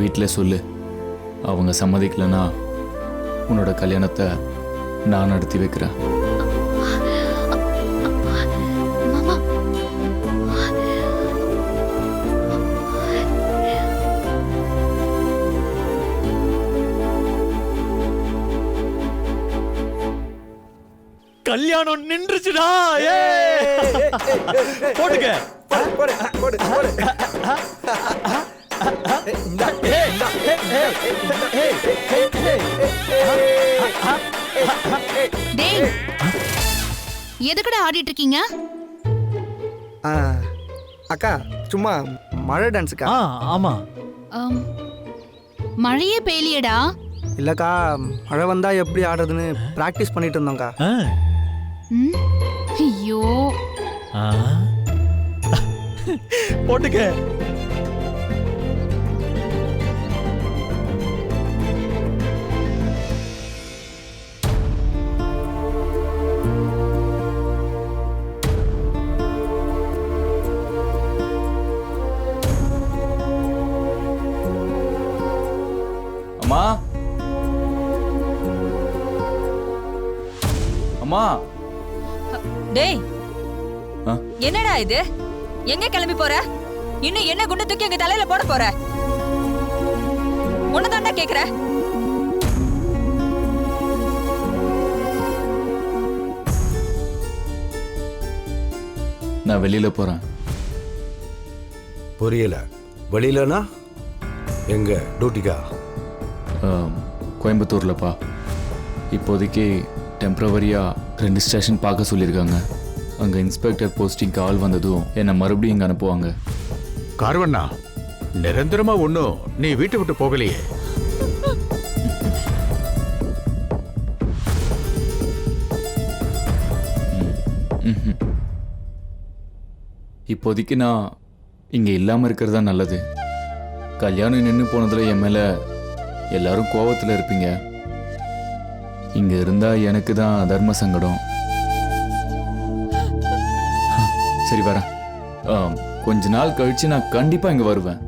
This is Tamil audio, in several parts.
வீட்டில் சொல்லு அவங்க சம்மதிக்கலைன்னா உன்னோட கல்யாணத்தை நான் நடத்தி வைக்கிறேன் கல்யாணம் நின்றுச்சுடா ஏ போட்டுக்க போடு போடு போடு. டேய் எதுக்குடா ஆடிட்டு இருக்கீங்க ஆ, அக்கா சும்மா மழை டான்ஸுக்கா ஆ ஆமா ஆம், மழையே பெய்யலையேடா இல்லக்கா மழை வந்தா எப்படி ஆடுறதுன்னு ப்ராக்டிஸ் பண்ணிட்டு இருந்தோம்க்கா ஆ. ம்? ஐயோ ஆ. போட்டுக்க அம்மா டேய்? என்னடா இது? எங்க கிளம்பி போற? இன்னும் என்ன குண்டு தூக்கி எங்க தலையில போட போற? உன்னதாண்டா கேக்குற. நான் வெளியில போறேன். புரியல. வெளியிலனா? எங்க? டியூட்டிக்கா கோயம்புத்தூர்லப்பா. இப்போதைக்கு டெம்பரவரியாக ரெண்டு ஸ்டேஷன் பார்க்க சொல்லியிருக்காங்க. அங்கே இன்ஸ்பெக்டர் போஸ்டிங்க்கு ஆள் வந்ததும் என்னை மறுபடியும் இங்கே அனுப்புவாங்க. கார்வண்ணா நிரந்தரமா ஒன்னும் நீ வீட்டை விட்டு போகலையே. இப்போதைக்கு நான் இங்கே இல்லாமல் இருக்கிறது தான் நல்லது. கல்யாணம் நின்று போனதில் என் மேலே எல்லாரும் கோவத்தில் இருப்பீங்க. இங்கே இருந்தால் எனக்கு தான் தர்ம சங்கடம். சரி வரேன். கொஞ்ச நாள் கழிச்சு நான் கண்டிப்பாக இங்கே வருவேன்.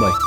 பாய்.